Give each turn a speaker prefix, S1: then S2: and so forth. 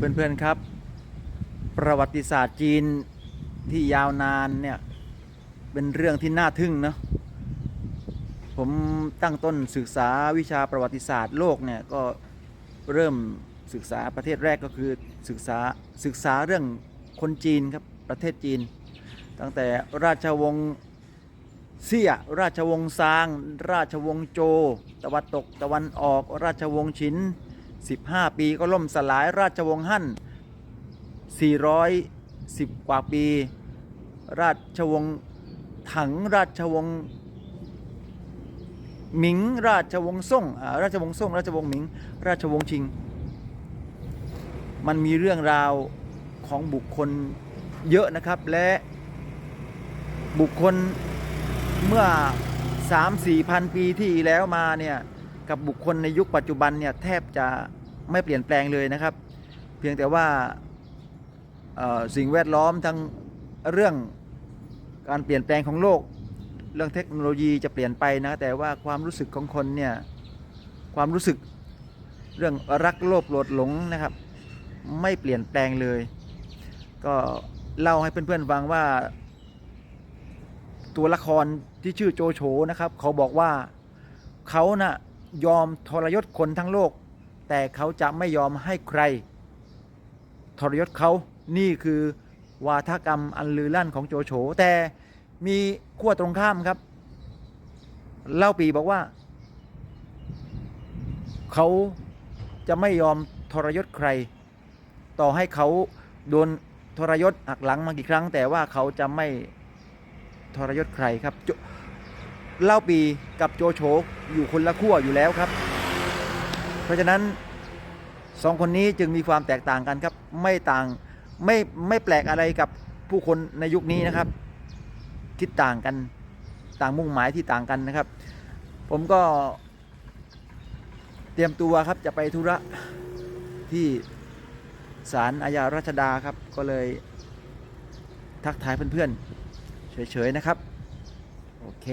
S1: เพื่อนๆครับ ประวัติศาสตร์จีนที่ยาวนานเนี่ยเป็นเรื่องที่น่าทึ่งเนาะผมตั้งต้นศึกษาวิชาประวัติศาสตร์โลกเนี่ยก็เริ่มศึกษาประเทศแรกก็คือศึกษาศึกษาเรื่องคนจีนครับประเทศจีน ตั้งแต่ราชวงศ์เซี่ยราชวงศ์ซาง ราชวงศ์โจ ตะวันตกตะวันออก ราชวงศ์ชิน 15 ปีก็ล่มสลายราชวงศ์ฮั่น 410 กว่าปี ราชวงศ์ถังราชวงศ์หมิง ราชวงศ์ซ่งราชวงศ์ซ่ง ราชวงศ์หมิง ราชวงศ์ชิง มันมีเรื่องราวของบุคคลเยอะนะครับและบุคคลเมื่อ 3 4พันปีที่แล้วมาเนี่ย กับบุคคลในยุคปัจจุบันเนี่ยแทบจะไม่เปลี่ยนแปลงเลยนะครับ เพียงแต่ว่าสิ่งแวดล้อมทั้งเรื่องการเปลี่ยนแปลงของโลก เรื่องเทคโนโลยีจะเปลี่ยนไปนะแต่ว่าความรู้สึกของคนเนี่ยความรู้สึกเรื่องรักโลภโกรธหลงนะครับ ไม่เปลี่ยนแปลงเลย ก็เล่าให้เพื่อนๆฟังว่า ตัวละครที่ชื่อโจโฉนะครับ เขาบอกว่าเขาน่ะ ยอมทรยศคนทั้งโลก แต่เขาจะไม่ยอมให้ใคร ทรยศเขานี่คือวาทกรรมอันลือลั่นของโจโฉแต่มีขั้วตรงข้ามครับ เล่าปีบอกว่า เขาจะไม่ยอมทรยศใคร ต่อให้เขาโดนทรยศหักหลังมากี่ครั้ง แต่ว่าเขาจะไม่ทรยศใครครับโจ เล่าปีกับโจโฉอยู่คนละขั้วอยู่แล้วครับ เพราะฉะนั้นสองคนนี้จึงมีความแตกต่างกันครับ ไม่ต่างไม่ไม่แปลกอะไรกับผู้คนในยุคนี้นะครับ คิดต่างกันต่างมุ่งหมายที่ต่างกันนะครับ ผมก็เตรียมตัวครับจะไปธุระที่ศาลอาญารัชดาครับ ก็เลยทักทายเพื่อนๆเฉยๆนะครับ โอเค